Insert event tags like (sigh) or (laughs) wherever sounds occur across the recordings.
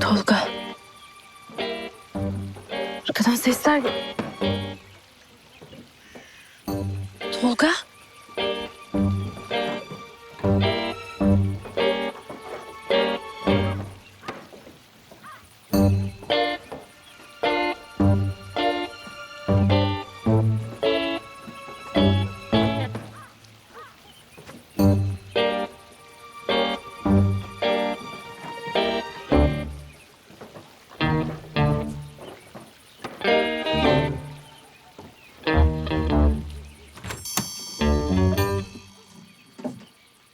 Tolga. Arkadan sesler... geliyor. Tolga.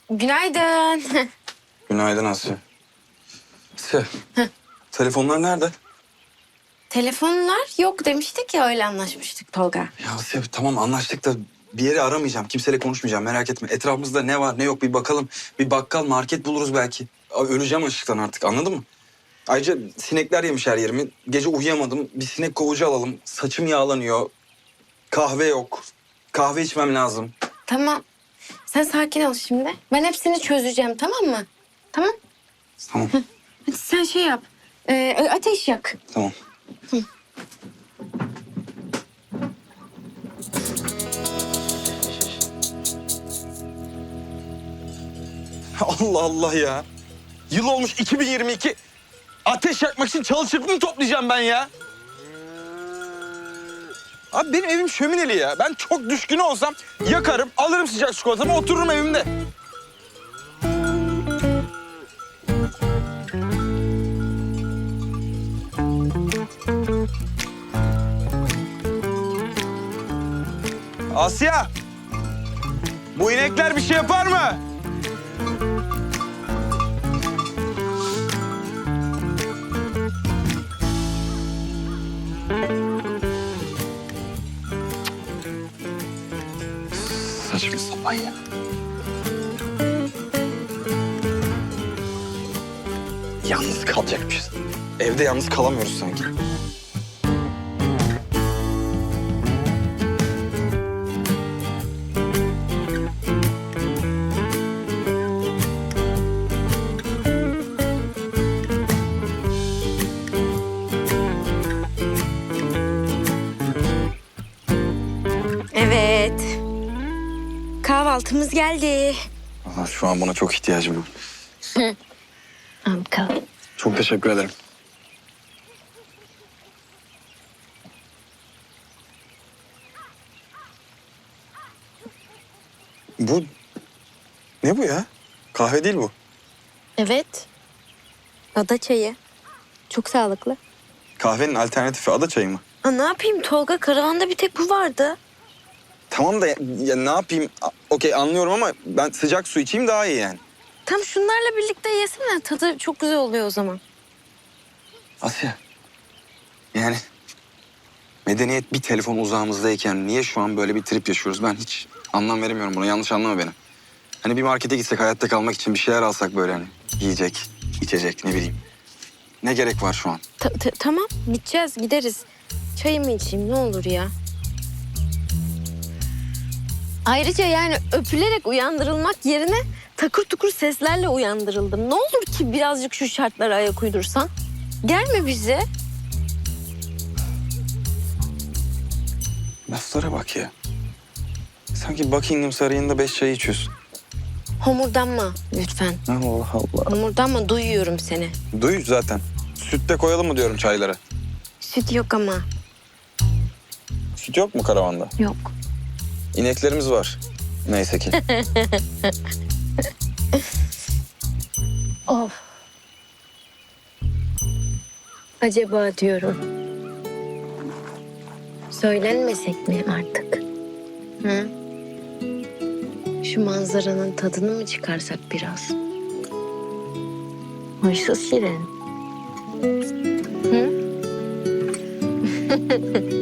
Günaydın. (laughs) Günaydın Asya. Asya. Telefonlar nerede? Telefonlar yok demiştik ya öyle anlaşmıştık Tolga. Ya Asya tamam anlaştık da bir yere aramayacağım. Kimseyle konuşmayacağım merak etme. Etrafımızda ne var ne yok bir bakalım. Bir bakkal market buluruz belki. Öleceğim açlıktan artık anladın mı? Ayrıca sinekler yemiş her yerimi. Gece uyuyamadım. Bir sinek kovucu alalım. Saçım yağlanıyor. Kahve yok. Kahve içmem lazım. Tamam. Sen sakin ol şimdi. Ben hepsini çözeceğim tamam mı? Tamam. Tamam Hadi sen şey yap. Ee, ateş yak. tamam. (laughs) Allah Allah ya. Yıl olmuş 2022. Ateş yakmak için çalı çırpını toplayacağım ben ya. Abi benim evim şömineli ya. Ben çok düşkün olsam yakarım, alırım sıcak çikolatamı, otururum evimde. Asya! Bu inekler bir şey yapar mı? Saçma sapan ya. Yalnız kalacakmışız. Evde yalnız kalamıyoruz sanki. Kahvaltımız geldi. Allah, şu an buna çok ihtiyacım var. (laughs) Al bakalım. Çok teşekkür ederim. Bu ne bu ya? Kahve değil bu. Evet. Ada çayı. Çok sağlıklı. Kahvenin alternatifi ada çayı mı? Aa, ne yapayım Tolga? Karavanda bir tek bu vardı. Tamam da ya, ya ne yapayım? A- Okey anlıyorum ama ben sıcak su içeyim daha iyi yani. Tam şunlarla birlikte yesene. Tadı çok güzel oluyor o zaman. Asya. Yani medeniyet bir telefon uzağımızdayken niye şu an böyle bir trip yaşıyoruz? Ben hiç anlam veremiyorum buna. Yanlış anlama beni. Hani bir markete gitsek hayatta kalmak için bir şeyler alsak böyle hani yiyecek, içecek ne bileyim. Ne gerek var şu an? Ta- ta- tamam gideceğiz gideriz. Çayımı içeyim ne olur ya. Ayrıca yani öpülerek uyandırılmak yerine takır tukur seslerle uyandırıldım. Ne olur ki birazcık şu şartlara ayak uydursan. Gelme bize. Laflara bak ya. Sanki Buckingham Sarayı'nda beş çay içiyorsun. Homurdanma lütfen. Allah Allah. Homurdanma duyuyorum seni. Duy zaten. Süt de koyalım mı diyorum çaylara. Süt yok ama. Süt yok mu karavanda? Yok. İneklerimiz var. Neyse ki. (laughs) Of. Acaba diyorum. Söylenmesek mi artık? Hı? Şu manzaranın tadını mı çıkarsak biraz? Huysuz Şirin. Hı? (laughs)